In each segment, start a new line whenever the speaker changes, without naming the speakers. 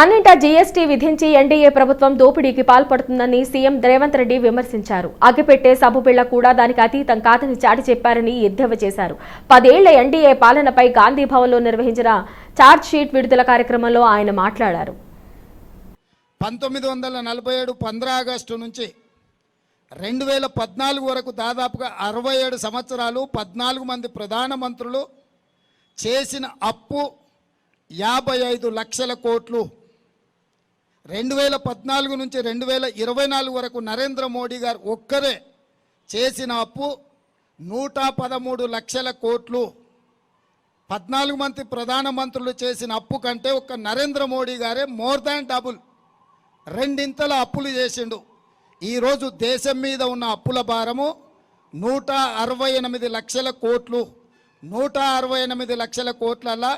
అన్నింటా జీఎస్టీ విధించి ఎన్డీఏ ప్రభుత్వం దోపిడీకి పాల్పడుతుందని సీఎం రేవంత్ రెడ్డి విమర్శించారు అగ్గిపెట్టే సభపిళ్ల కూడా దానికి అతీతం కాదని చాటి చెప్పారని ఎద్దేవా చేశారు పదేళ్ల ఎన్డీఏ పాలనపై గాంధీ నిర్వహించిన ఛార్జ్ షీట్ విడుదల కార్యక్రమంలో ఆయన మాట్లాడారు
పంతొమ్మిది వందల నలభై ఏడు పంద్రా ఆగస్టు నుంచి రెండు వేల పద్నాలుగు వరకు దాదాపుగా అరవై ఏడు సంవత్సరాలు పద్నాలుగు మంది ప్రధానమంత్రులు చేసిన అప్పు యాభై ఐదు లక్షల కోట్లు రెండు వేల పద్నాలుగు నుంచి రెండు వేల ఇరవై నాలుగు వరకు నరేంద్ర మోడీ గారు ఒక్కరే చేసిన అప్పు నూట పదమూడు లక్షల కోట్లు పద్నాలుగు మంది ప్రధానమంత్రులు చేసిన అప్పు కంటే ఒక్క నరేంద్ర మోడీ గారే మోర్ దాన్ డబుల్ రెండింతల అప్పులు చేసిండు ఈరోజు దేశం మీద ఉన్న అప్పుల భారము నూట అరవై ఎనిమిది లక్షల కోట్లు నూట అరవై ఎనిమిది లక్షల కోట్లలా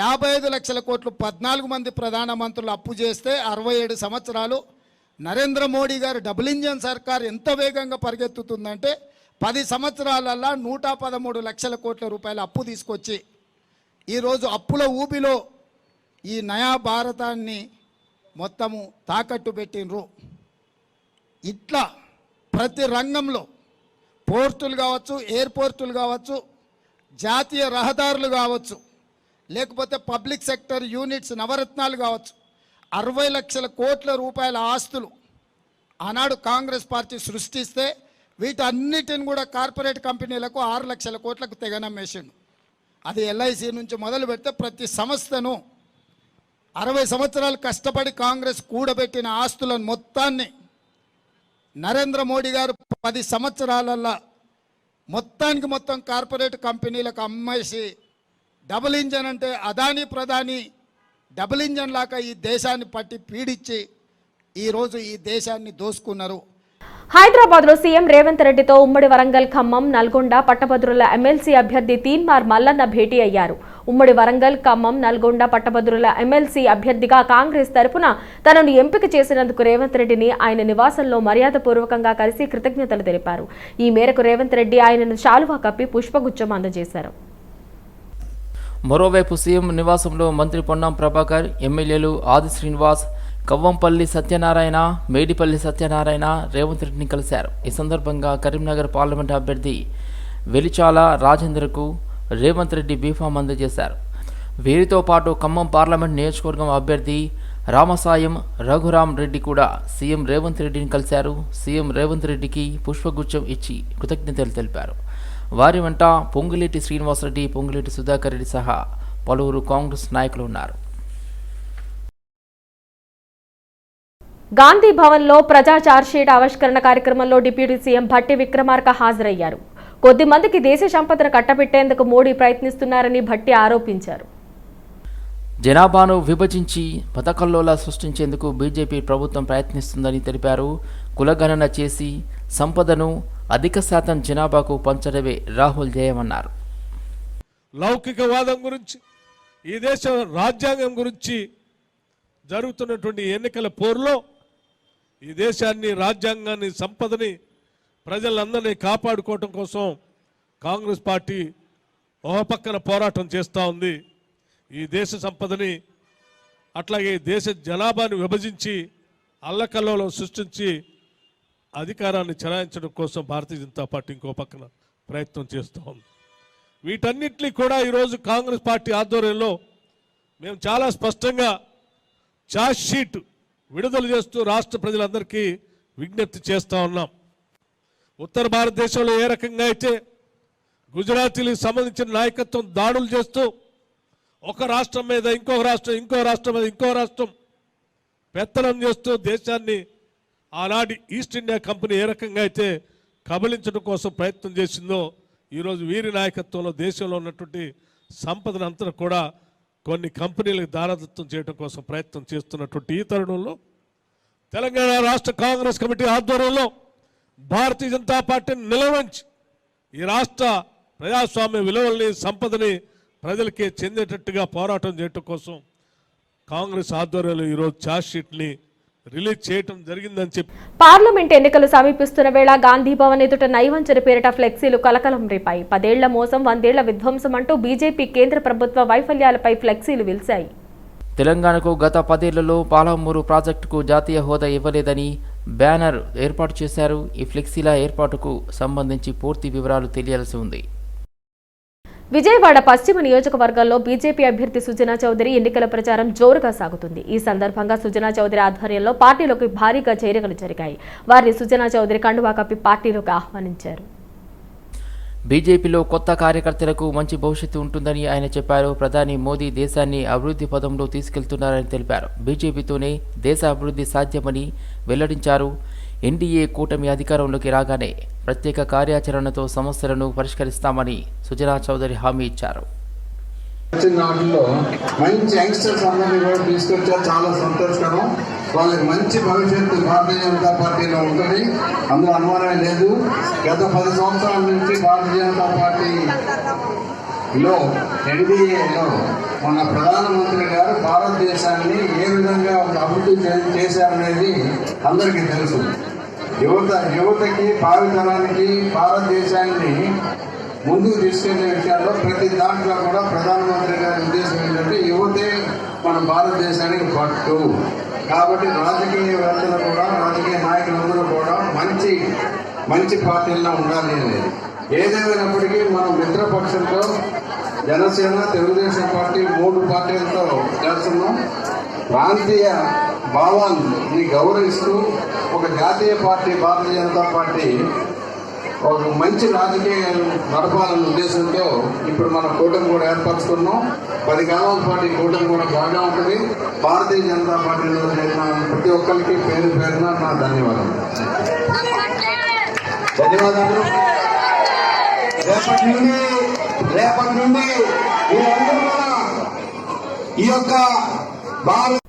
యాభై ఐదు లక్షల కోట్లు పద్నాలుగు మంది ప్రధానమంత్రులు అప్పు చేస్తే అరవై ఏడు సంవత్సరాలు నరేంద్ర మోడీ గారు డబుల్ ఇంజన్ సర్కార్ ఎంత వేగంగా పరిగెత్తుతుందంటే పది సంవత్సరాలల్లా నూట పదమూడు లక్షల కోట్ల రూపాయల అప్పు తీసుకొచ్చి ఈరోజు అప్పుల ఊపిలో ఈ నయా భారతాన్ని మొత్తము తాకట్టు పెట్టినరు ఇట్లా ప్రతి రంగంలో పోర్టులు కావచ్చు ఎయిర్పోర్టులు కావచ్చు జాతీయ రహదారులు కావచ్చు లేకపోతే పబ్లిక్ సెక్టర్ యూనిట్స్ నవరత్నాలు కావచ్చు అరవై లక్షల కోట్ల రూపాయల ఆస్తులు ఆనాడు కాంగ్రెస్ పార్టీ సృష్టిస్తే వీటన్నిటిని కూడా కార్పొరేట్ కంపెనీలకు ఆరు లక్షల కోట్లకు తెగనమ్మేసిండు అది ఎల్ఐసి నుంచి మొదలు పెడితే ప్రతి సంస్థను అరవై సంవత్సరాలు కష్టపడి కాంగ్రెస్ కూడబెట్టిన ఆస్తులను మొత్తాన్ని నరేంద్ర మోడీ గారు పది సంవత్సరాలల్లా మొత్తానికి మొత్తం కార్పొరేట్ కంపెనీలకు అమ్మేసి డబుల్ ఇంజన్ అంటే అదాని ప్రధాని డబుల్ ఇంజన్ లాగా ఈ దేశాన్ని పట్టి పీడించి ఈరోజు ఈ దేశాన్ని దోసుకున్నారు హైదరాబాద్ లో సీఎం రేవంత్ రెడ్డితో ఉమ్మడి వరంగల్ ఖమ్మం నల్గొండ పట్టభద్రుల ఎమ్మెల్సీ అభ్యర్థి తీన్మార్ మల్లన్న భేటీ అయ్యారు ఉమ్మడి వరంగల్ ఖమ్మం నల్గొండ పట్టభద్రుల ఎమ్మెల్సీ అభ్యర్థిగా కాంగ్రెస్ తరపున తనను ఎంపిక చేసినందుకు రేవంత్ రెడ్డిని ఆయన నివాసంలో మర్యాదపూర్వకంగా కలిసి కృతజ్ఞతలు తెలిపారు ఈ మేరకు రేవంత్ రెడ్డి ఆయనను శాలువా కప్పి పుష్పగుచ్చం అందజేశారు మరోవైపు సీఎం నివాసంలో మంత్రి పొన్నం ప్రభాకర్ ఎమ్మెల్యేలు ఆది శ్రీనివాస్ కవ్వంపల్లి సత్యనారాయణ మేడిపల్లి సత్యనారాయణ రేవంత్ రెడ్డిని కలిశారు ఈ సందర్భంగా కరీంనగర్ పార్లమెంట్ అభ్యర్థి వెలిచాల రాజేంద్రకు రేవంత్ రెడ్డి బీఫామ్ అందజేశారు వీరితో పాటు ఖమ్మం పార్లమెంట్ నియోజకవర్గం అభ్యర్థి రామసాయం రఘురాం రెడ్డి కూడా సీఎం రేవంత్ రెడ్డిని కలిశారు సీఎం రేవంత్ రెడ్డికి పుష్పగుచ్చం ఇచ్చి కృతజ్ఞతలు తెలిపారు వారి వెంట పొంగులేటి శ్రీనివాసరెడ్డి పొంగులేటి సుధాకర్ రెడ్డి సహా పలువురు కాంగ్రెస్ నాయకులు ఉన్నారు
గాంధీ భవన్లో ప్రజా చార్జ్షీట్ ఆవిష్కరణ కార్యక్రమంలో డిప్యూటీ సీఎం భట్టి విక్రమార్క హాజరయ్యారు కొద్ది మందికి దేశ సంపదను కట్టబెట్టేందుకు మోడీ ప్రయత్నిస్తున్నారని భట్టి ఆరోపించారు జనాభాను విభజించి పథకల్లోలా సృష్టించేందుకు బీజేపీ ప్రభుత్వం ప్రయత్నిస్తుందని తెలిపారు కులగణన చేసి సంపదను అధిక శాతం జనాభాకు పంచడమే రాహుల్ జయమన్నారు
లౌకికవాదం గురించి ఈ దేశ రాజ్యాంగం గురించి జరుగుతున్నటువంటి ఎన్నికల పోరులో ఈ దేశాన్ని రాజ్యాంగాన్ని సంపదని ప్రజలందరినీ కాపాడుకోవటం కోసం కాంగ్రెస్ పార్టీ ఓ పక్కన పోరాటం చేస్తూ ఉంది ఈ దేశ సంపదని అట్లాగే దేశ జనాభాను విభజించి అల్లకల్లో సృష్టించి అధికారాన్ని చెలాయించడం కోసం భారతీయ జనతా పార్టీ ఇంకో పక్కన ప్రయత్నం చేస్తూ ఉంది వీటన్నిటినీ కూడా ఈరోజు కాంగ్రెస్ పార్టీ ఆధ్వర్యంలో మేము చాలా స్పష్టంగా ఛార్జ్ షీట్ విడుదల చేస్తూ రాష్ట్ర ప్రజలందరికీ విజ్ఞప్తి చేస్తూ ఉన్నాం ఉత్తర భారతదేశంలో ఏ రకంగా అయితే గుజరాతీలకు సంబంధించిన నాయకత్వం దాడులు చేస్తూ ఒక రాష్ట్రం మీద ఇంకొక రాష్ట్రం ఇంకో రాష్ట్రం మీద ఇంకో రాష్ట్రం పెత్తనం చేస్తూ దేశాన్ని ఆనాటి ఈస్ట్ ఇండియా కంపెనీ ఏ రకంగా అయితే కబలించడం కోసం ప్రయత్నం చేసిందో ఈరోజు వీరి నాయకత్వంలో దేశంలో ఉన్నటువంటి సంపదనంతా కూడా కొన్ని కంపెనీలకు దారదత్వం చేయడం కోసం ప్రయత్నం చేస్తున్నటువంటి ఈ తరుణంలో తెలంగాణ రాష్ట్ర కాంగ్రెస్ కమిటీ ఆధ్వర్యంలో భారతీయ జనతా పార్టీని నిలవంచి ఈ రాష్ట్ర ప్రజాస్వామ్య విలువల్ని సంపదని ప్రజలకే చెందేటట్టుగా పోరాటం చేయటం కోసం కాంగ్రెస్ ఆధ్వర్యంలో ఈరోజు ఛార్జ్ షీట్ని రిలీజ్ చేయటం జరిగిందని చెప్పి
పార్లమెంట్ ఎన్నికలు సమీపిస్తున్న వేళ గాంధీ భవన్ ఎదుట నైవంచరి పేరిట ఫ్లెక్సీలు కలకలం రేపాయి పదేళ్ల మోసం వందేళ్ల విధ్వంసం అంటూ బీజేపీ కేంద్ర ప్రభుత్వ వైఫల్యాలపై ఫ్లెక్సీలు విలిశాయి తెలంగాణకు గత పదేళ్లలో పాలమూరు ప్రాజెక్టుకు జాతీయ హోదా ఇవ్వలేదని బ్యానర్ ఏర్పాటు చేశారు ఈ ఫ్లెక్సీల ఏర్పాటుకు సంబంధించి పూర్తి వివరాలు తెలియాల్సి ఉంది విజయవాడ పశ్చిమ నియోజకవర్గంలో బీజేపీ అభ్యర్థి సుజనా చౌదరి ఎన్నికల ప్రచారం జోరుగా సాగుతుంది ఈ సందర్భంగా సుజనా చౌదరి ఆధ్వర్యంలో పార్టీలోకి భారీగా చేరికలు జరిగాయి వారిని సుజనా చౌదరి కండువా కప్పి పార్టీలోకి ఆహ్వానించారు బీజేపీలో కొత్త కార్యకర్తలకు మంచి భవిష్యత్తు ఉంటుందని ఆయన చెప్పారు ప్రధాని మోదీ దేశాన్ని అభివృద్ధి పదంలో తీసుకెళ్తున్నారని తెలిపారు బీజేపీతోనే దేశ అభివృద్ధి సాధ్యమని వెల్లడించారు ఎన్డీఏ కూటమి అధికారంలోకి రాగానే ప్రత్యేక కార్యాచరణతో సమస్యలను పరిష్కరిస్తామని సుజనా చౌదరి హామీ ఇచ్చారు
వచ్చిన మంచి యంగ్స్టర్స్ అందరినీ కూడా తీసుకొచ్చా చాలా సంతోషకరం వాళ్ళకి మంచి భవిష్యత్తు భారతీయ జనతా పార్టీలో ఉంటుంది అందులో అనుమానమే లేదు గత పది సంవత్సరాల నుంచి భారతీయ జనతా పార్టీలో ఎన్డీఏలో మన ప్రధానమంత్రి గారు భారతదేశాన్ని ఏ విధంగా అభివృద్ధి చేశారనేది అందరికీ తెలుసు యువత యువతకి భావితరానికి భారతదేశాన్ని ముందుకు తీసుకెళ్లే విషయాల్లో ప్రతి దాంట్లో కూడా ప్రధానమంత్రి గారి ఉద్దేశం ఏంటంటే యువతే మన భారతదేశానికి పట్టు కాబట్టి రాజకీయవేత్తలు కూడా రాజకీయ నాయకులందరూ కూడా మంచి మంచి పార్టీల్లో ఉండాలి అనేది ఏదేమైనప్పటికీ మనం మిత్రపక్షంతో జనసేన తెలుగుదేశం పార్టీ మూడు పార్టీలతో చేస్తున్నాం ప్రాంతీయ భావాలని గౌరవిస్తూ ఒక జాతీయ పార్టీ భారతీయ జనతా పార్టీ ఒక మంచి రాజకీయాలు నడపాలన్న ఉద్దేశంతో ఇప్పుడు మనం కూటమి కూడా ఏర్పరచుకున్నాం పది కాలం పాటు కూటమి కూడా బాగా ఉంటుంది భారతీయ జనతా పార్టీలో చేసిన ప్రతి ఒక్కరికి పేరు పేరున నా ధన్యవాదాలు ధన్యవాదాలు రేపటి నుండి రేపటి నుండి ఈ యొక్క భారత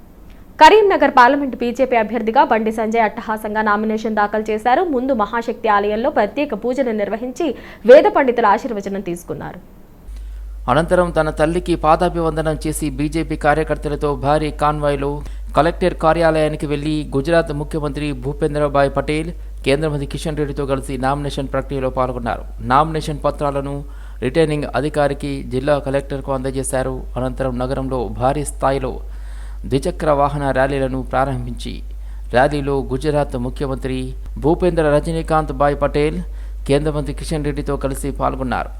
కరీంనగర్ పార్లమెంటు బీజేపీ అభ్యర్థిగా బండి సంజయ్ అట్టహాసంగా నామినేషన్ దాఖలు చేశారు ముందు మహాశక్తి ఆలయంలో ప్రత్యేక పూజలు నిర్వహించి వేద పండితుల ఆశీర్వచనం తీసుకున్నారు అనంతరం తన తల్లికి పాదాభివందనం చేసి బీజేపీ కార్యకర్తలతో భారీ కాన్వాయ్లో కలెక్టర్ కార్యాలయానికి వెళ్లి గుజరాత్ ముఖ్యమంత్రి భూపేంద్రభాయ్ పటేల్ కేంద్ర మంత్రి కిషన్ రెడ్డితో కలిసి నామినేషన్ ప్రక్రియలో పాల్గొన్నారు నామినేషన్ పత్రాలను రిటర్నింగ్ అధికారికి జిల్లా కలెక్టర్కు అందజేశారు అనంతరం నగరంలో భారీ స్థాయిలో ద్విచక్ర వాహన ర్యాలీలను ప్రారంభించి ర్యాలీలో గుజరాత్ ముఖ్యమంత్రి భూపేంద్ర రజనీకాంత్ భాయ్ పటేల్ కేంద్ర మంత్రి కిషన్ రెడ్డితో కలిసి పాల్గొన్నారు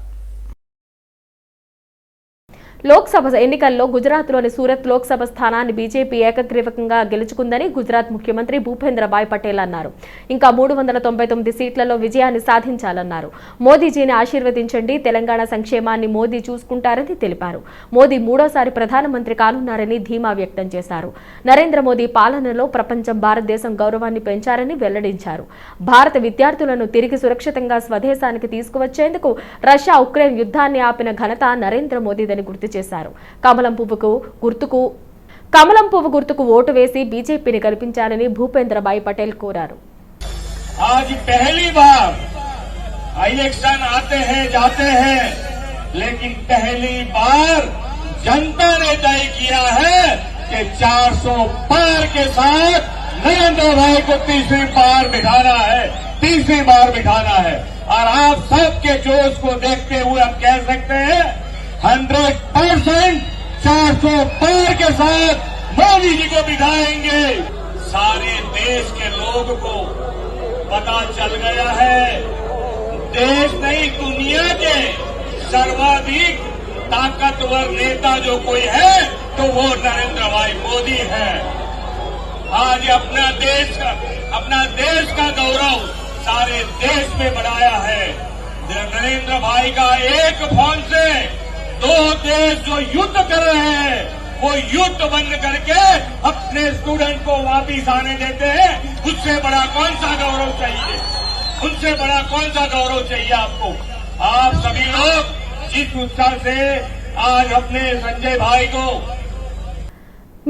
లోక్సభ ఎన్నికల్లో గుజరాత్లోని సూరత్ లోక్సభ స్థానాన్ని బీజేపీ ఏకగ్రీవకంగా గెలుచుకుందని గుజరాత్ ముఖ్యమంత్రి భూపేంద్ర భాయ్ పటేల్ అన్నారు ఇంకా మూడు వందల తొంభై తొమ్మిది సీట్లలో విజయాన్ని సాధించాలన్నారు మోదీజీని ఆశీర్వదించండి తెలంగాణ సంక్షేమాన్ని మోదీ చూసుకుంటారని తెలిపారు మోదీ మూడోసారి ప్రధానమంత్రి కానున్నారని ధీమా వ్యక్తం చేశారు నరేంద్ర మోదీ పాలనలో ప్రపంచం భారతదేశం గౌరవాన్ని పెంచారని వెల్లడించారు భారత విద్యార్థులను తిరిగి సురక్షితంగా స్వదేశానికి తీసుకువచ్చేందుకు రష్యా ఉక్రెయిన్ యుద్ధాన్ని ఆపిన ఘనత నరేంద్ర మోదీదని గుర్తించారు గుర్తు कमल కమలం को ओट वेसी बीजेपी कल भूपेन्द्र भाई पटेल को आज पहली बार इलेक्शन आते हैं जाते हैं लेकिन पहली बार जनता ने तय किया है कि 400 पार के साथ नरेंद्र भाई को तीसरी बार बिठाना है तीसरी बार बिठाना है और आप सबके जोश को देखते हुए हम कह सकते हैं हंड्रेड परसेंट चार सौ पार के साथ मोदी जी को बिठाएंगे सारे देश के लोग को पता चल गया है देश नहीं दुनिया के सर्वाधिक ताकतवर नेता जो कोई है तो वो नरेंद्र भाई मोदी है आज अपना देश अपना देश का गौरव सारे देश में बढ़ाया है नरेंद्र भाई का एक फोन से दो देश जो युद्ध कर रहे हैं वो युद्ध बंद करके अपने स्टूडेंट को वापिस आने देते हैं उससे बड़ा कौन सा गौरव चाहिए उनसे बड़ा कौन सा गौरव चाहिए आपको आप सभी लोग जिस उत्साह से आज अपने संजय भाई को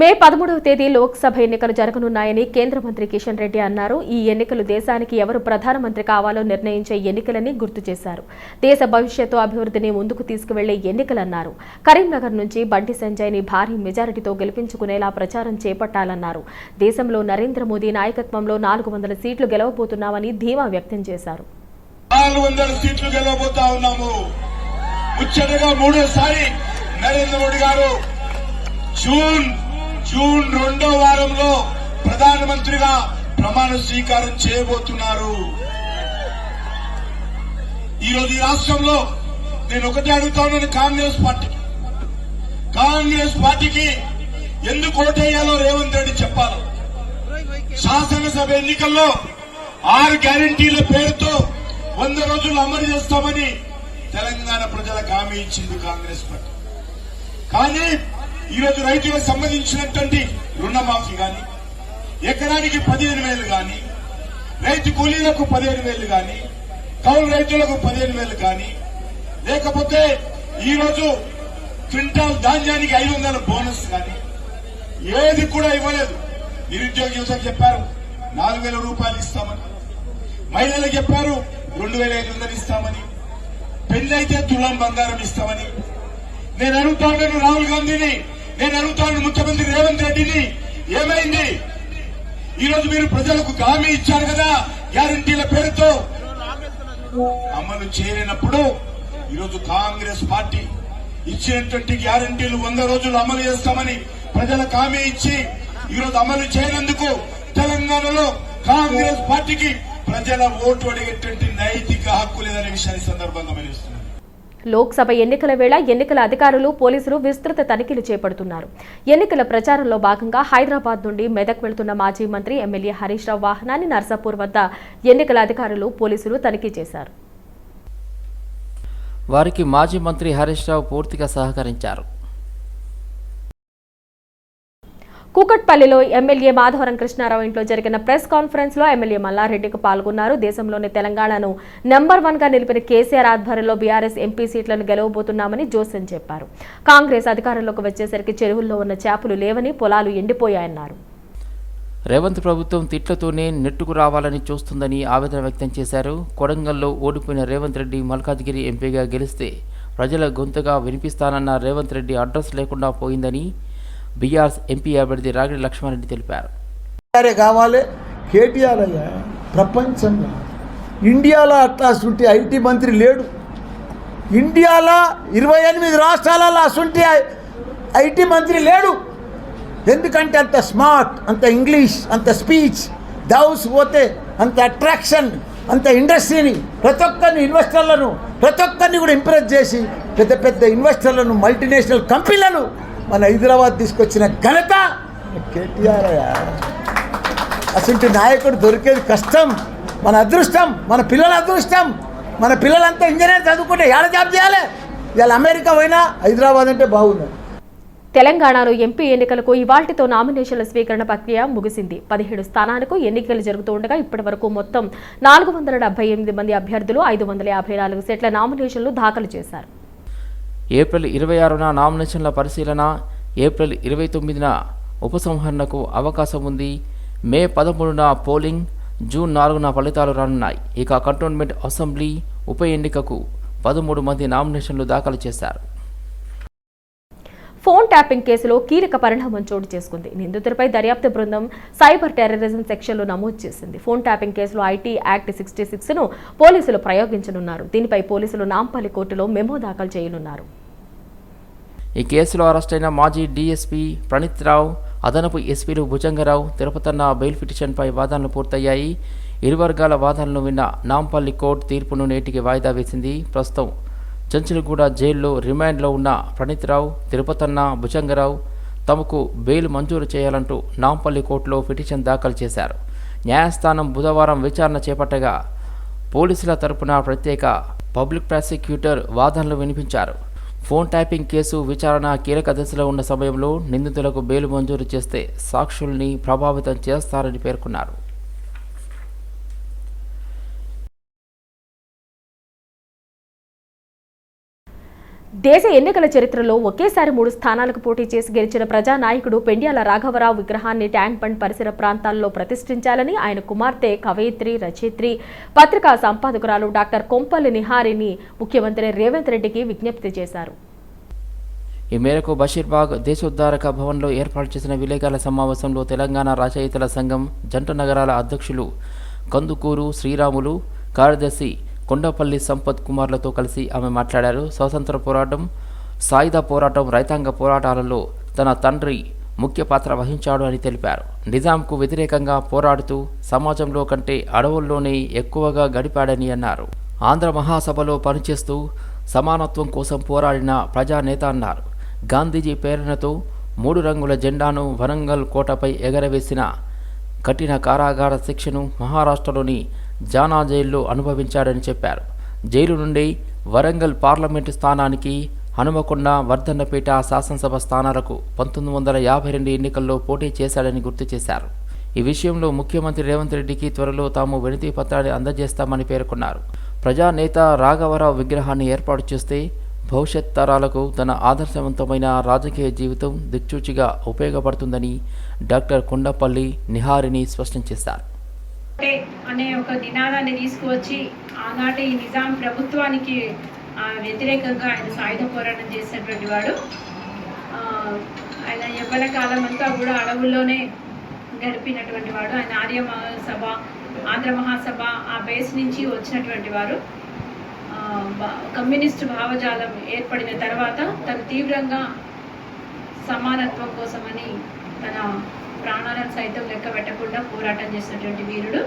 మే పదమూడవ తేదీ లోక్సభ ఎన్నికలు జరగనున్నాయని కేంద్ర మంత్రి కిషన్ రెడ్డి అన్నారు ఈ ఎన్నికలు దేశానికి ఎవరు ప్రధానమంత్రి కావాలో నిర్ణయించే ఎన్నికలని గుర్తు చేశారు దేశ భవిష్యత్తు అభివృద్ధిని ముందుకు తీసుకువెళ్లే ఎన్నికలన్నారు కరీంనగర్ నుంచి బండి సంజయ్ని భారీ మెజారిటీతో గెలిపించుకునేలా ప్రచారం చేపట్టాలన్నారు దేశంలో నరేంద్ర మోదీ నాయకత్వంలో నాలుగు వందల సీట్లు గెలవబోతున్నామని ధీమా వ్యక్తం చేశారు జూన్ జూన్ రెండో వారంలో ప్రధానమంత్రిగా ప్రమాణ స్వీకారం చేయబోతున్నారు ఈరోజు ఈ రాష్ట్రంలో నేను ఒకటి అడుగుతా ఉన్నాను కాంగ్రెస్ పార్టీ కాంగ్రెస్ పార్టీకి ఎందుకు ఓటేయాలో రేవంత్ రెడ్డి చెప్పాలి శాసనసభ ఎన్నికల్లో ఆరు గ్యారంటీల పేరుతో వంద రోజులు అమలు చేస్తామని తెలంగాణ ప్రజలకు హామీ ఇచ్చింది కాంగ్రెస్ పార్టీ కానీ ఈరోజు రైతులకు సంబంధించినటువంటి రుణమాఫీ కానీ ఎకరానికి పదిహేను వేలు గాని రైతు కూలీలకు పదిహేను వేలు గాని కౌలు రైతులకు పదిహేను వేలు కాని లేకపోతే ఈరోజు క్వింటాల్ ధాన్యానికి ఐదు వందల బోనస్ కానీ ఏది కూడా ఇవ్వలేదు నిరుద్యోగ యువతకు చెప్పారు నాలుగు వేల రూపాయలు ఇస్తామని మహిళలకు చెప్పారు రెండు వేల ఐదు వందలు ఇస్తామని అయితే తులం బంగారం ఇస్తామని నేను అడుగుతా రాహుల్ గాంధీని నేను అడుగుతాను ముఖ్యమంత్రి రేవంత్ రెడ్డిని ఏమైంది ఈ రోజు మీరు ప్రజలకు హామీ ఇచ్చారు కదా గ్యారంటీల పేరుతో అమలు చేయలేనప్పుడు ఈరోజు కాంగ్రెస్ పార్టీ ఇచ్చినటువంటి గ్యారంటీలు వంద రోజులు అమలు చేస్తామని ప్రజలకు హామీ ఇచ్చి ఈరోజు అమలు చేయనందుకు తెలంగాణలో కాంగ్రెస్ పార్టీకి ప్రజల ఓటు అడిగేటువంటి నైతిక హక్కు లేదనే విషయాన్ని సందర్భంగా వెలుస్తుంది లోక్సభ ఎన్నికల వేళ ఎన్నికల అధికారులు పోలీసులు విస్తృత తనిఖీలు చేపడుతున్నారు ఎన్నికల ప్రచారంలో భాగంగా హైదరాబాద్ నుండి మెదక్ వెళ్తున్న మాజీ మంత్రి ఎమ్మెల్యే హరీష్ రావు వాహనాన్ని నర్సాపూర్ వద్ద ఎన్నికల అధికారులు పోలీసులు తనిఖీ చేశారు వారికి మాజీ మంత్రి హరీష్ రావు పూర్తిగా సహకరించారు కూకట్పల్లిలో ఎమ్మెల్యే మాధవరం కృష్ణారావు ఇంట్లో జరిగిన ప్రెస్ కాన్ఫరెన్స్ లో ఎమ్మెల్యే మల్లారెడ్డికి పాల్గొన్నారు దేశంలోని తెలంగాణను నెంబర్ వన్ గా నిలిపిన కేసీఆర్ ఆధ్వర్యంలో బీఆర్ఎస్ ఎంపీ సీట్లను గెలవబోతున్నామని జోసెన్ చెప్పారు కాంగ్రెస్ అధికారంలోకి వచ్చేసరికి చెరువుల్లో ఉన్న చేపలు లేవని పొలాలు ఎండిపోయాయన్నారు రేవంత్ ప్రభుత్వం తిట్లతోనే నెట్టుకు రావాలని చూస్తుందని ఆవేదన వ్యక్తం చేశారు కొడంగల్లో ఓడిపోయిన రేవంత్ రెడ్డి మల్కాజ్గిరి ఎంపీగా గెలిస్తే ప్రజల గొంతుగా వినిపిస్తానన్న రేవంత్ రెడ్డి అడ్రస్ లేకుండా పోయిందని బీఆర్ఎస్ ఎంపీ అభ్యర్థి రాగిడి లక్ష్మారెడ్డి తెలిపారు కావాలి కేటీఆర్ అయ్యా ప్రపంచంగా ఇండియాలో అట్లా అసంటి ఐటీ మంత్రి లేడు ఇండియాలో ఇరవై ఎనిమిది రాష్ట్రాలలో అసంటి ఐటీ మంత్రి లేడు ఎందుకంటే అంత స్మార్ట్ అంత ఇంగ్లీష్ అంత స్పీచ్ దౌస్ పోతే అంత అట్రాక్షన్ అంత ఇండస్ట్రీని ప్రతి ఒక్కరిని ఇన్వెస్టర్లను ప్రతి ఒక్కరిని కూడా ఇంప్రెస్ చేసి పెద్ద పెద్ద ఇన్వెస్టర్లను మల్టీనేషనల్ కంపెనీలను మన హైదరాబాద్ తీసుకొచ్చిన ఘనత కేటీఆర్ అసలు నాయకుడు దొరికేది కష్టం మన అదృష్టం మన పిల్లల అదృష్టం మన పిల్లలంతా ఇంజనీర్ చదువుకుంటే ఎలా జాబ్ చేయాలి ఇవాళ అమెరికా పోయినా హైదరాబాద్ అంటే బాగుంది తెలంగాణలో ఎంపీ ఎన్నికలకు ఇవాల్టితో నామినేషన్ల స్వీకరణ ప్రక్రియ ముగిసింది పదిహేడు స్థానాలకు ఎన్నికలు జరుగుతుండగా ఇప్పటి వరకు మొత్తం నాలుగు వందల డెబ్బై ఎనిమిది మంది అభ్యర్థులు ఐదు వందల యాభై నాలుగు సెట్ల నామినేషన్లు దాఖలు చేశారు ఏప్రిల్ ఇరవై ఆరున నామినేషన్ల పరిశీలన ఏప్రిల్ ఇరవై తొమ్మిదిన ఉపసంహరణకు అవకాశం ఉంది మే పదమూడున పోలింగ్ జూన్ నాలుగున ఫలితాలు రానున్నాయి ఇక కంటోన్మెంట్ అసెంబ్లీ ఉప ఎన్నికకు పదమూడు మంది నామినేషన్లు దాఖలు చేశారు ఫోన్ ట్యాపింగ్ కేసులో కీలక పరిణామం చోటు చేసుకుంది నిందితులపై దర్యాప్తు బృందం సైబర్ టెర్రరిజం సెక్షన్లో నమోదు చేసింది ఫోన్ ట్యాపింగ్ కేసులో ఐటీ యాక్ట్ సిక్స్టీ సిక్స్ను పోలీసులు ప్రయోగించనున్నారు దీనిపై పోలీసులు నాంపల్లి కోర్టులో మెమో దాఖలు చేయనున్నారు ఈ కేసులో అరెస్టైన మాజీ డీఎస్పీ ప్రణీత్ రావు అదనపు ఎస్పీలు భుజంగరావు తిరుపతన్న బెయిల్ పిటిషన్పై వాదనలు పూర్తయ్యాయి ఇరు వర్గాల వాదనలు విన్న నాంపల్లి కోర్టు తీర్పును నేటికి వాయిదా వేసింది ప్రస్తుతం చంచలగూడ జైల్లో రిమాండ్లో ఉన్న ప్రణీత్రావు తిరుపతన్న భుజంగరావు తమకు బెయిల్ మంజూరు చేయాలంటూ నాంపల్లి కోర్టులో పిటిషన్ దాఖలు చేశారు న్యాయస్థానం బుధవారం విచారణ చేపట్టగా పోలీసుల తరపున ప్రత్యేక పబ్లిక్ ప్రాసిక్యూటర్ వాదనలు వినిపించారు ఫోన్ ట్యాపింగ్ కేసు విచారణ కీలక దశలో ఉన్న సమయంలో నిందితులకు బెయిల్ మంజూరు చేస్తే సాక్షుల్ని ప్రభావితం చేస్తారని పేర్కొన్నారు దేశ ఎన్నికల చరిత్రలో ఒకేసారి మూడు స్థానాలకు పోటీ చేసి గెలిచిన ప్రజానాయకుడు పెండ్యాల రాఘవరావు విగ్రహాన్ని ట్యాంక్ బండ్ పరిసర ప్రాంతాల్లో ప్రతిష్ఠించాలని ఆయన కుమార్తె కవయిత్రి రచయిత్రి పత్రికా సంపాదకురాలు డాక్టర్ కొంపల్లి నిహారిని ముఖ్యమంత్రి రేవంత్ రెడ్డికి విజ్ఞప్తి చేశారు ఈ మేరకు బషీర్బాగ్ దేశోద్ధారక భవన్లో ఏర్పాటు చేసిన విలేకరుల సమావేశంలో తెలంగాణ రచయితల సంఘం జంట నగరాల అధ్యక్షులు కందుకూరు శ్రీరాములు కార్యదర్శి కొండపల్లి సంపత్ కుమార్లతో కలిసి ఆమె మాట్లాడారు స్వతంత్ర పోరాటం సాయుధ పోరాటం రైతాంగ పోరాటాలలో తన తండ్రి ముఖ్య పాత్ర వహించాడు అని తెలిపారు నిజాంకు వ్యతిరేకంగా పోరాడుతూ సమాజంలో కంటే అడవుల్లోనే ఎక్కువగా గడిపాడని అన్నారు ఆంధ్ర మహాసభలో పనిచేస్తూ సమానత్వం కోసం పోరాడిన ప్రజానేత అన్నారు గాంధీజీ ప్రేరణతో మూడు రంగుల జెండాను వరంగల్ కోటపై ఎగరవేసిన కఠిన కారాగార శిక్షను మహారాష్ట్రలోని జానా జైల్లో అనుభవించాడని చెప్పారు జైలు నుండి వరంగల్ పార్లమెంటు స్థానానికి హనుమకొండ వర్ధన్నపేట శాసనసభ స్థానాలకు పంతొమ్మిది వందల యాభై రెండు ఎన్నికల్లో పోటీ చేశాడని గుర్తు చేశారు ఈ విషయంలో ముఖ్యమంత్రి రేవంత్ రెడ్డికి త్వరలో తాము వినతి పత్రాన్ని అందజేస్తామని పేర్కొన్నారు ప్రజానేత రాఘవరావు విగ్రహాన్ని ఏర్పాటు చేస్తే భవిష్యత్ తరాలకు తన ఆదర్శవంతమైన రాజకీయ జీవితం దిక్చూచిగా ఉపయోగపడుతుందని డాక్టర్ కొండపల్లి నిహారిని స్పష్టం చేశారు అనే ఒక నినాదాన్ని తీసుకువచ్చి ఆనాటి నిజాం ప్రభుత్వానికి వ్యతిరేకంగా ఆయన సాయుధ పోరాటం చేసినటువంటి వాడు ఆయన యవ్వన కాలం అంతా కూడా అడవుల్లోనే గడిపినటువంటి వాడు ఆయన ఆర్య మహాసభ ఆంధ్ర మహాసభ ఆ బేస్ నుంచి వచ్చినటువంటి వారు కమ్యూనిస్ట్ భావజాలం ఏర్పడిన తర్వాత తను తీవ్రంగా సమానత్వం కోసమని తన ప్రాణాలను సైతం లెక్క పెట్టకుండా పోరాటం చేసినటువంటి వీరుడు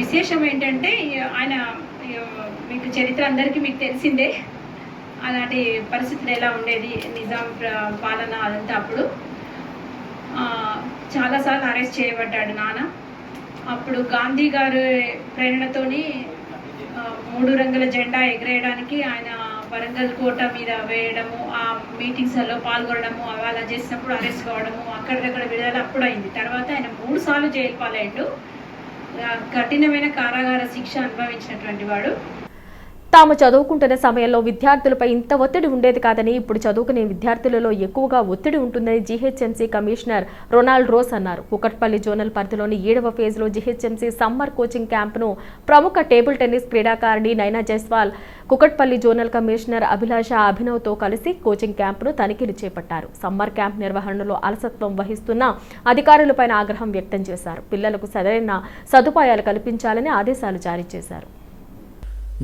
విశేషం ఏంటంటే ఆయన మీకు చరిత్ర అందరికీ మీకు తెలిసిందే అలాంటి పరిస్థితులు ఎలా ఉండేది నిజాం పాలన అదంతా అప్పుడు చాలాసార్లు అరెస్ట్ చేయబడ్డాడు నాన్న అప్పుడు గాంధీ గారు ప్రేరణతోని మూడు రంగుల జెండా ఎగరేయడానికి ఆయన వరంగల్ కోట మీద వేయడము ఆ మీటింగ్స్లో పాల్గొనడము అలా చేసినప్పుడు అరెస్ట్ కావడము అక్కడికక్కడ విడుదల అప్పుడు అయింది తర్వాత ఆయన మూడు సార్లు జైలు పాలయ్యాడు కఠినమైన కారాగార శిక్ష అనుభవించినటువంటి వాడు తాము చదువుకుంటున్న సమయంలో విద్యార్థులపై ఇంత ఒత్తిడి ఉండేది కాదని ఇప్పుడు చదువుకునే విద్యార్థులలో ఎక్కువగా ఒత్తిడి ఉంటుందని జీహెచ్ఎంసీ కమిషనర్ రొనాల్డ్ రోస్ అన్నారు కుకట్పల్లి జోనల్ పరిధిలోని ఏడవ ఫేజ్లో జీహెచ్ఎంసీ సమ్మర్ కోచింగ్ క్యాంప్ను ప్రముఖ టేబుల్ టెన్నిస్ క్రీడాకారిణి నైనా జైస్వాల్ కుకట్పల్లి జోనల్ కమిషనర్ అభిలాష అభినవ్తో కలిసి కోచింగ్ క్యాంపును తనిఖీలు చేపట్టారు సమ్మర్ క్యాంప్ నిర్వహణలో అలసత్వం వహిస్తున్న అధికారులపైన ఆగ్రహం వ్యక్తం చేశారు పిల్లలకు సరైన సదుపాయాలు కల్పించాలని ఆదేశాలు జారీ చేశారు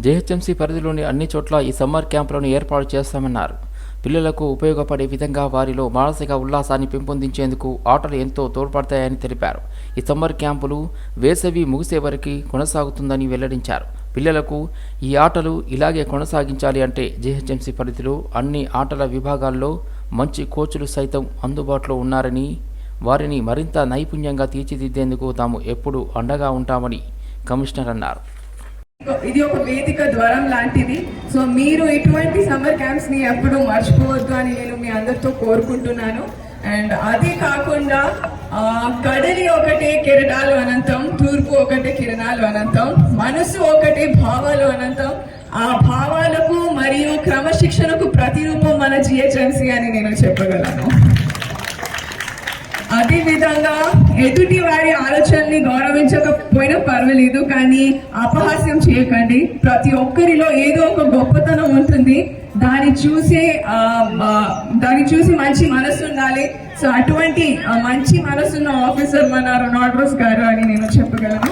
జేహెచ్ఎంసీ పరిధిలోని అన్ని చోట్ల ఈ సమ్మర్ క్యాంపులను ఏర్పాటు చేస్తామన్నారు పిల్లలకు ఉపయోగపడే విధంగా వారిలో మానసిక ఉల్లాసాన్ని పెంపొందించేందుకు ఆటలు ఎంతో తోడ్పడతాయని తెలిపారు ఈ సమ్మర్ క్యాంపులు వేసవి ముగిసే వరకు కొనసాగుతుందని వెల్లడించారు పిల్లలకు ఈ ఆటలు ఇలాగే కొనసాగించాలి అంటే జీహెచ్ఎంసీ పరిధిలో అన్ని ఆటల విభాగాల్లో మంచి కోచ్లు సైతం అందుబాటులో ఉన్నారని వారిని మరింత నైపుణ్యంగా తీర్చిదిద్దేందుకు తాము ఎప్పుడూ అండగా ఉంటామని కమిషనర్ అన్నారు ఇది ఒక వేదిక ద్వారం లాంటిది సో మీరు ఇటువంటి సమ్మర్ క్యాంప్స్ ని ఎప్పుడు మర్చిపోవద్దు అని నేను మీ అందరితో కోరుకుంటున్నాను అండ్ అది కాకుండా కడలి ఒకటే కిరణాలు అనంతం తూర్పు ఒకటే కిరణాలు అనంతం మనసు ఒకటే భావాలు అనంతం ఆ భావాలకు మరియు క్రమశిక్షణకు ప్రతిరూపం మన జిహెచ్ఎంసీ అని నేను చెప్పగలను అదేవిధంగా ఎదుటి వారి ఆలోచనని గౌరవించకపోయినా పర్వాలేదు కానీ అపహాస్యం చేయకండి ప్రతి ఒక్కరిలో ఏదో ఒక గొప్పతనం ఉంటుంది దాన్ని చూసే దాన్ని చూసి మంచి మనసు ఉండాలి సో అటువంటి మంచి మనసున్న ఆఫీసర్ మన రొనాల్డ్రోస్ గారు అని నేను చెప్పగలను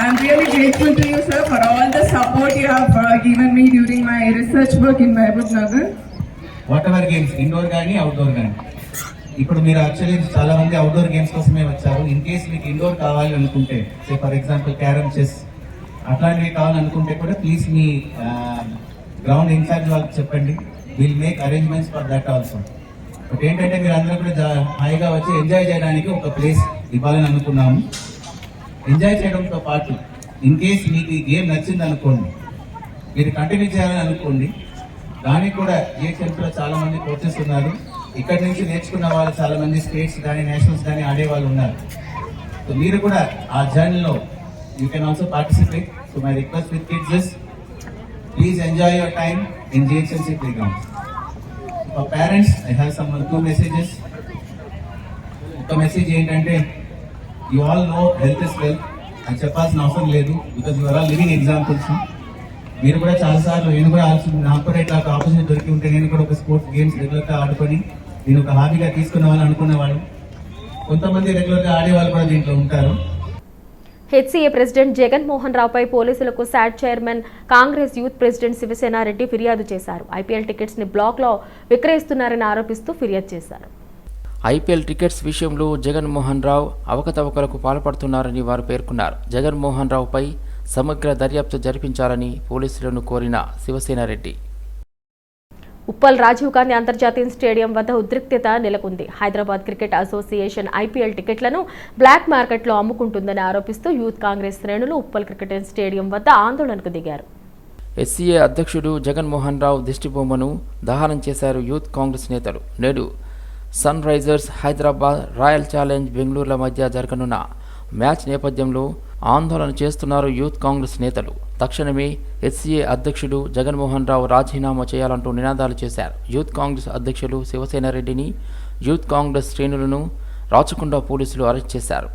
I'm really grateful to you sir for all the support you have given me during my research work in Mahabubnagar whatever games indoor కానీ అవుట్డోర్ కానీ ఇప్పుడు మీరు యాక్చువల్లీ చాలా మంది అవుట్డోర్ గేమ్స్ కోసమే వచ్చారు ఇన్ కేస్ మీకు ఇండోర్ కావాలి అనుకుంటే ఫర్ ఎగ్జాంపుల్ క్యారమ్ చెస్ అట్లాంటివి కావాలనుకుంటే కూడా ప్లీజ్ మీ గ్రౌండ్ ఇన్సైడ్ వాళ్ళకి చెప్పండి will make arrangements for that also but ఏంటంటే మీరు అందరూ కూడా హాయిగా వచ్చి ఎంజాయ్ చేయడానికి ఒక ప్లేస్ ఇవ్వాలని అనుకున్నాము ఎంజాయ్ చేయడంతో పాటు ఇన్ కేస్ మీకు ఈ గేమ్ నచ్చింది అనుకోండి మీరు కంటిన్యూ చేయాలని అనుకోండి దానికి కూడా ఏ చాలా చాలామంది కోచెస్ ఉన్నారు ఇక్కడ నుంచి నేర్చుకున్న వాళ్ళు చాలామంది స్టేట్స్ కానీ నేషనల్స్ కానీ ఆడేవాళ్ళు ఉన్నారు సో మీరు కూడా ఆ జర్నీలో you can also participate so my request with just enjoy your time in in play ground For parents I have some two messages ఒక మెసేజ్ ఏంటంటే you all know health is wealth అని చెప్పాల్సిన అవసరం లేదు because you are all living examples మీరు కూడా చాలాసార్లు నేను కూడా నాకు కూడా ఇట్లా ఆపర్చునిటీ దొరికి ఉంటే నేను కూడా ఒక స్పోర్ట్స్ గేమ్స్ రెగ్యులర్గా ఆడుకొని నేను ఒక హాబీగా తీసుకునే వాళ్ళు అనుకునేవాళ్ళు కొంతమంది రెగ్యులర్గా ఆడేవాళ్ళు కూడా దీంట్లో ఉంటారు హెచ్సీఏ ప్రెసిడెంట్ జగన్మోహన్ రావుపై పోలీసులకు SAT chairman Congress youth president Shivasena Reddy ఫిర్యాదు చేశారు ఐపీఎల్ టికెట్స్ ని బ్లాక్ లో విక్రయిస్తున్నారని ఆరోపిస్తూ ఫిర్యాదు చేశారు ఐపీఎల్ టికెట్స్ విషయంలో జగన్మోహన్ రావు అవకతవకలకు పాల్పడుతున్నారని వారు పేర్కొన్నారు జగన్మోహన్ రావుపై సమగ్ర దర్యాప్తు జరిపించాలని పోలీసులను కోరిన శివసేన రెడ్డి ఉప్పల్ రాజీవ్ గాంధీ అంతర్జాతీయ స్టేడియం వద్ద ఉద్రిక్తత నెలకొంది హైదరాబాద్ క్రికెట్ అసోసియేషన్ ఐపీఎల్ టికెట్లను బ్లాక్ మార్కెట్లో అమ్ముకుంటుందని ఆరోపిస్తూ యూత్ కాంగ్రెస్ శ్రేణులు ఉప్పల్ క్రికెట్ స్టేడియం వద్ద ఆందోళనకు దిగారు ఎస్సీఏ అధ్యక్షుడు జగన్మోహన్ రావు దిష్టిబొమ్మను దహనం చేశారు యూత్ కాంగ్రెస్ నేతలు నేడు Sunrisers Hyderabad royal challenge బెంగళూరుల మధ్య జరగనున్న మ్యాచ్ నేపథ్యంలో ఆందోళన చేస్తున్నారు యూత్ కాంగ్రెస్ నేతలు తక్షణమే హెచ్సీఏ అధ్యక్షుడు జగన్మోహన్ రావు రాజీనామా చేయాలంటూ నినాదాలు చేశారు యూత్ కాంగ్రెస్ అధ్యక్షులు శివసేన రెడ్డిని యూత్ కాంగ్రెస్ శ్రేణులను రాచకొండ పోలీసులు అరెస్ట్ చేశారు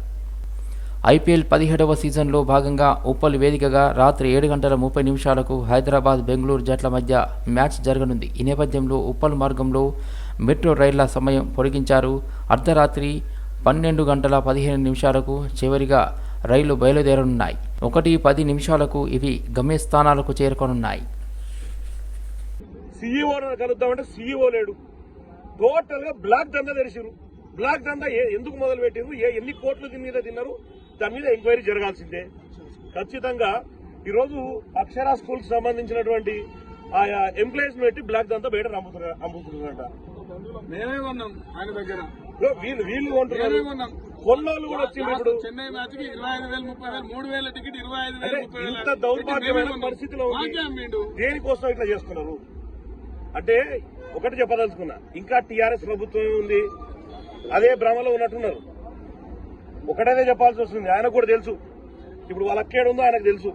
ఐపీఎల్ పదిహేడవ సీజన్లో భాగంగా ఉప్పల్ వేదికగా రాత్రి ఏడు గంటల ముప్పై నిమిషాలకు హైదరాబాద్ బెంగళూరు జట్ల మధ్య మ్యాచ్ జరగనుంది ఈ నేపథ్యంలో ఉప్పల్ మార్గంలో మెట్రో రైళ్ల సమయం పొడిగించారు అర్ధరాత్రి పన్నెండు గంటల పదిహేను నిమిషాలకు చివరిగా రైలు బయలుదేరనున్నాయి ఒకటి పది నిమిషాలకు ఇవి గమ్యస్థానాలకు చేరుకోనున్నాయి సీఈఓ e e లేడు బ్లాక్ దందా తెరిచిరు బ్లాక్ ఎందుకు మొదలు పెట్టిండ్రు ఎన్ని కోట్లు దీని మీద తిన్నారు దాని మీద ఎంక్వైరీ జరగాల్సిందే ఖచ్చితంగా ఈరోజు అక్షర స్కూల్ కు సంబంధించినటువంటి ఆయా ఎంప్లాయీస్ పెట్టి బ్లాక్ దంతా బయట అమ్ముతున్నారు అమ్ముతున్నారంట మేమే కొన్నాం ఆయన దగ్గర వీళ్ళు వీళ్ళు కొంటున్నారు కొన్నాళ్ళు కూడా వచ్చింది ఇప్పుడు చెన్నై మ్యాచ్ ఇరవై ఐదు వేల ముప్పై వేలు మూడు వేల టికెట్ ఇరవై ఐదు వేలు ఇంత దౌర్భాగ్యమైన పరిస్థితిలో దేనికోసం ఇట్లా చేస్తున్నారు అంటే ఒకటి చెప్పదలుచుకున్నా ఇంకా టీఆర్ఎస్ ప్రభుత్వమే ఉంది అదే భ్రమలో ఉన్నట్టున్నారు ఒకటదే చెప్పాల్సి వస్తుంది ఆయనకు కూడా తెలుసు ఇప్పుడు వాళ్ళ ఉందో ఆయనకు తెలుసు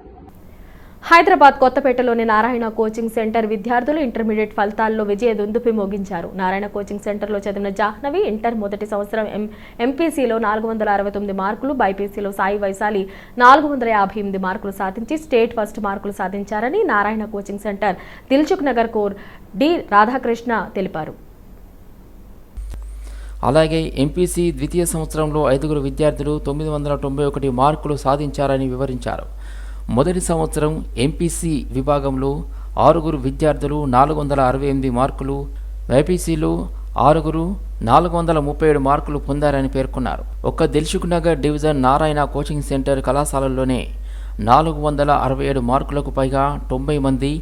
హైదరాబాద్ కొత్తపేటలోని నారాయణ కోచింగ్ సెంటర్ విద్యార్థులు ఇంటర్మీడియట్ ఫలితాల్లో విజయ దుందుపి మోగించారు నారాయణ కోచింగ్ సెంటర్లో చదివిన జాహ్నవి ఇంటర్ మొదటి సంవత్సరం ఎం ఎంపీసీలో నాలుగు వందల అరవై తొమ్మిది మార్కులు బైపీసీలో సాయి వైశాలి నాలుగు వందల యాభై ఎనిమిది మార్కులు సాధించి స్టేట్ ఫస్ట్ మార్కులు సాధించారని Narayana coaching centre Dilsukhnagar కోర్ డి రాధాకృష్ణ తెలిపారు అలాగే ఎంపీసీ ద్వితీయ సంవత్సరంలో ఐదుగురు విద్యార్థులు తొమ్మిది వందల తొంభై ఒకటి మార్కులు సాధించారని వివరించారు మొదటి సంవత్సరం ఎంపీసీ విభాగంలో ఆరుగురు విద్యార్థులు నాలుగు వందల అరవై ఎనిమిది మార్కులు వైపీసీలో ఆరుగురు నాలుగు వందల ముప్పై ఏడు మార్కులు పొందారని పేర్కొన్నారు ఒక్క Dilsukhnagar division Narayana coaching centre కళాశాలలోనే నాలుగు వందల అరవై ఏడు మార్కులకు పైగా తొంభై మంది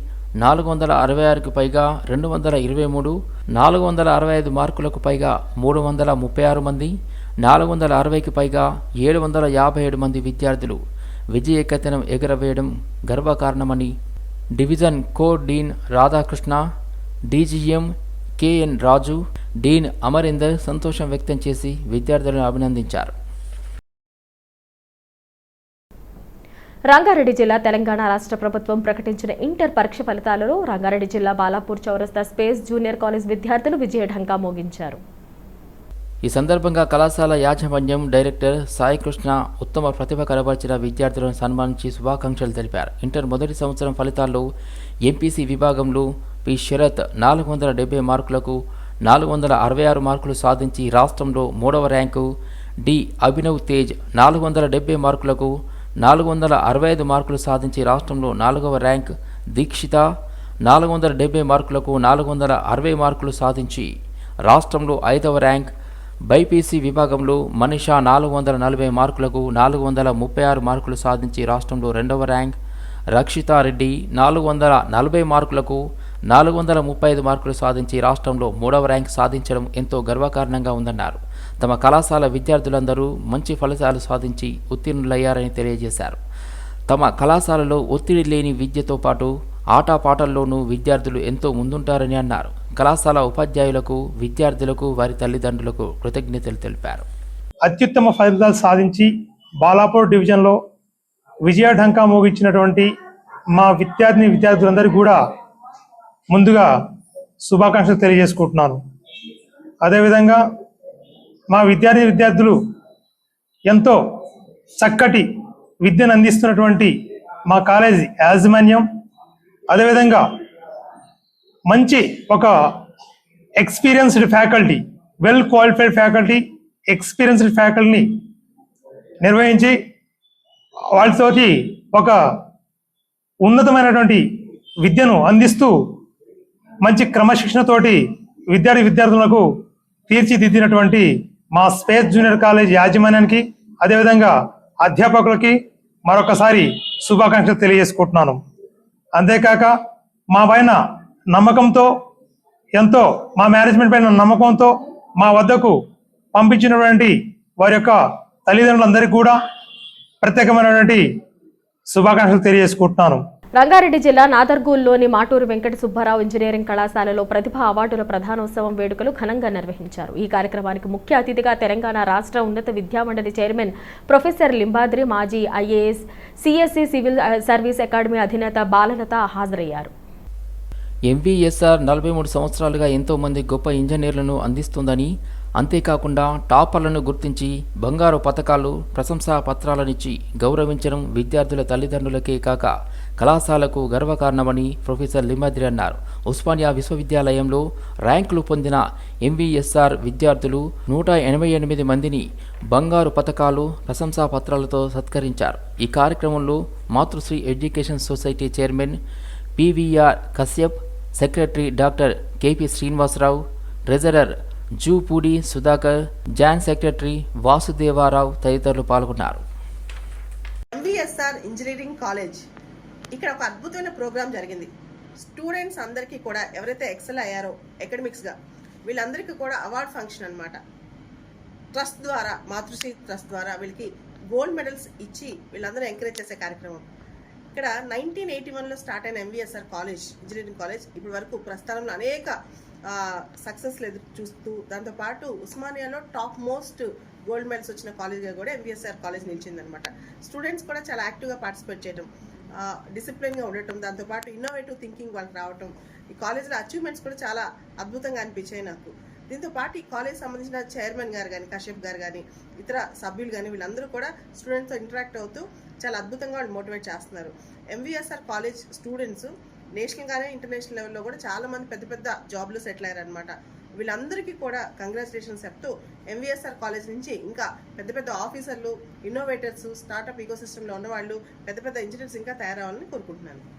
నాలుగు వందల అరవై ఆరుకు పైగా రెండు వందల ఇరవై మూడు నాలుగు వందల అరవై ఐదు మార్కులకు పైగా మూడు వందల ముప్పై ఆరు మంది నాలుగు వందల అరవైకి పైగా ఏడు వందల యాభై ఏడు మంది విద్యార్థులు విజయ ఏకతనం ఎగరవేయడం గర్వకారణమని division co dean Radhakrishna DGM KN Raju dean Amarinder సంతోషం వ్యక్తం చేసి విద్యార్థులను అభినందించారు రంగారెడ్డి జిల్లా తెలంగాణ రాష్ట్ర ప్రభుత్వం ప్రకటించిన ఇంటర్ పరీక్ష ఫలితాలలో రంగారెడ్డి జిల్లా బాలాపూర్ చౌరస్తా స్పేస్ జూనియర్ కాలేజ్ విద్యార్థులు ఢంకా మోగించారు ఈ సందర్భంగా కళాశాల యాజమాన్యం డైరెక్టర్ సాయికృష్ణ ఉత్తమ ప్రతిభ కనబరిచిన విద్యార్థులను సన్మానించి శుభాకాంక్షలు తెలిపారు ఇంటర్ మొదటి సంవత్సరం ఫలితాల్లో ఎంపీసీ విభాగంలో పి శరత్ నాలుగు వందల డెబ్బై మార్కులకు నాలుగు వందల అరవై ఆరు మార్కులు సాధించి రాష్ట్రంలో మూడవ ర్యాంకు డి అభినవ్ తేజ్ నాలుగు వందల డెబ్బై మార్కులకు నాలుగు వందల అరవై ఐదు మార్కులు సాధించి రాష్ట్రంలో నాలుగవ ర్యాంక్ దీక్షిత నాలుగు వందల డెబ్బై మార్కులకు నాలుగు వందల అరవై మార్కులు సాధించి రాష్ట్రంలో ఐదవ ర్యాంక్ బైపీసీ విభాగంలో మనిషా నాలుగు వందల నలభై మార్కులకు నాలుగు వందల ముప్పై ఆరు మార్కులు సాధించి రాష్ట్రంలో రెండవ ర్యాంక్ రక్షితారెడ్డి నాలుగు వందల నలభై మార్కులకు నాలుగు వందల ముప్పై ఐదు మార్కులు సాధించి రాష్ట్రంలో మూడవ ర్యాంక్ సాధించడం ఎంతో గర్వకారణంగా ఉందన్నారు తమ కళాశాల విద్యార్థులందరూ మంచి ఫలితాలు సాధించి ఉత్తీర్ణులయ్యారని తెలియజేశారు తమ కళాశాలలో ఒత్తిడి లేని విద్యతో పాటు ఆటపాటల్లోనూ విద్యార్థులు ఎంతో ముందుంటారని అన్నారు కళాశాల ఉపాధ్యాయులకు విద్యార్థులకు వారి తల్లిదండ్రులకు కృతజ్ఞతలు తెలిపారు అత్యుత్తమ ఫలితాలు సాధించి బాలాపూర్ డివిజన్లో విజయఢంకా మోగించినటువంటి మా విద్యార్థిని విద్యార్థులందరికీ కూడా ముందుగా శుభాకాంక్షలు తెలియజేసుకుంటున్నాను అదేవిధంగా మా విద్యార్థి విద్యార్థులు ఎంతో చక్కటి విద్యను అందిస్తున్నటువంటి మా కాలేజీ యాజమాన్యం అదేవిధంగా మంచి ఒక experienced faculty well qualified faculty experienced ఫ్యాకల్టీని నిర్వహించి వాళ్ళతోటి ఒక ఉన్నతమైనటువంటి విద్యను అందిస్తూ మంచి క్రమశిక్షణతోటి విద్యార్థి విద్యార్థులకు తీర్చిదిద్దినటువంటి మా స్పేస్ జూనియర్ కాలేజ్ యాజమాన్యానికి అదేవిధంగా అధ్యాపకులకి మరొకసారి శుభాకాంక్షలు తెలియజేసుకుంటున్నాను అంతేకాక మా పైన నమ్మకంతో ఎంతో మా మేనేజ్మెంట్ పైన నమ్మకంతో మా వద్దకు పంపించినటువంటి వారి యొక్క తల్లిదండ్రులందరికీ కూడా ప్రత్యేకమైనటువంటి శుభాకాంక్షలు తెలియజేసుకుంటున్నాను రంగారెడ్డి జిల్లా నాదర్గూల్లోని మాటూరు వెంకట సుబ్బారావు ఇంజనీరింగ్ కళాశాలలో ప్రతిభ అవార్డుల ప్రధానోత్సవం వేడుకలు ఘనంగా నిర్వహించారు ఈ కార్యక్రమానికి ముఖ్య అతిథిగా తెలంగాణ రాష్ట్ర ఉన్నత విద్యామండలి చైర్మన్ ప్రొఫెసర్ లింబాద్రి మాజీ IAS CSC civil service academy అధినేత బాలలత హాజరయ్యారు ఎంవీఎస్ఆర్ నలభై మూడు సంవత్సరాలుగా ఎంతోమంది గొప్ప ఇంజనీర్లను అందిస్తుందని అంతేకాకుండా టాపర్లను గుర్తించి బంగారు పథకాలు ప్రశంసా పత్రాలనిచ్చి గౌరవించడం విద్యార్థుల తల్లిదండ్రులకే కాక కళాశాలకు గర్వకారణమని ప్రొఫెసర్ లిమాద్రి అన్నారు ఉస్మానియా విశ్వవిద్యాలయంలో ర్యాంకులు పొందిన ఎంవీఎస్ఆర్ విద్యార్థులు నూట ఎనభై ఎనిమిది మందిని బంగారు పథకాలు ప్రశంసా పత్రాలతో సత్కరించారు ఈ కార్యక్రమంలో Matrusri education society chairman PVR Kashyap secretary doctor KP Srinivasa Rao treasurer Jupudi Sudhakar joint secretary Vasudeva Rao తదితరులు పాల్గొన్నారు ఎంవీఎస్ఆర్ ఇంజనీరింగ్ కాలేజ్ ఇక్కడ ఒక అద్భుతమైన ప్రోగ్రాం జరిగింది స్టూడెంట్స్ అందరికీ కూడా ఎవరైతే ఎక్సెల్ అయ్యారో అకాడమిక్స్గా వీళ్ళందరికీ కూడా అవార్డ్ ఫంక్షన్ అనమాట ట్రస్ట్ ద్వారా మాతృశ్రీ ట్రస్ట్ ద్వారా వీళ్ళకి గోల్డ్ మెడల్స్ ఇచ్చి వీళ్ళందరూ ఎంకరేజ్ చేసే కార్యక్రమం ఇక్కడ నైన్టీన్ ఎయిటీ వన్లో స్టార్ట్ అయిన ఎంవీఎస్ఆర్ కాలేజ్ ఇంజనీరింగ్ కాలేజ్ ఇప్పటి వరకు ప్రస్థానంలో అనేక సక్సెస్లు ఎదురు చూస్తూ దాంతోపాటు ఉస్మానియాలో టాప్ మోస్ట్ గోల్డ్ మెడల్స్ వచ్చిన కాలేజ్గా కూడా ఎంవిఎస్ఆర్ కాలేజ్ నిలిచిందనమాట స్టూడెంట్స్ కూడా చాలా యాక్టివ్గా పార్టిసిపేట్ చేయడం డిసిప్లిన్గా ఉండటం దాంతోపాటు ఇన్నోవేటివ్ థింకింగ్ వాళ్ళకి రావటం ఈ కాలేజ్లో అచీవ్మెంట్స్ కూడా చాలా అద్భుతంగా అనిపించాయి నాకు దీంతో పాటు ఈ కాలేజ్ సంబంధించిన చైర్మన్ గారు కానీ కశ్యప్ గారు కానీ ఇతర సభ్యులు కానీ వీళ్ళందరూ కూడా స్టూడెంట్స్తో ఇంటరాక్ట్ అవుతూ చాలా అద్భుతంగా వాళ్ళు మోటివేట్ చేస్తున్నారు ఎంవీఎస్ఆర్ కాలేజ్ స్టూడెంట్స్ నేషనల్ గానే ఇంటర్నేషనల్ లెవెల్లో కూడా చాలా మంది పెద్ద పెద్ద జాబ్లు సెటిల్ అయ్యారనమాట వీళ్ళందరికీ కూడా కంగ్రాచులేషన్స్ చెప్తూ ఎంవీఎస్ఆర్ కాలేజ్ నుంచి ఇంకా పెద్ద పెద్ద ఆఫీసర్లు ఇన్నోవేటర్స్ స్టార్టప్ సిస్టమ్లో ఉన్నవాళ్ళు పెద్ద పెద్ద ఇంజనీర్స్ ఇంకా తయారవ్వాలని కోరుకుంటున్నాను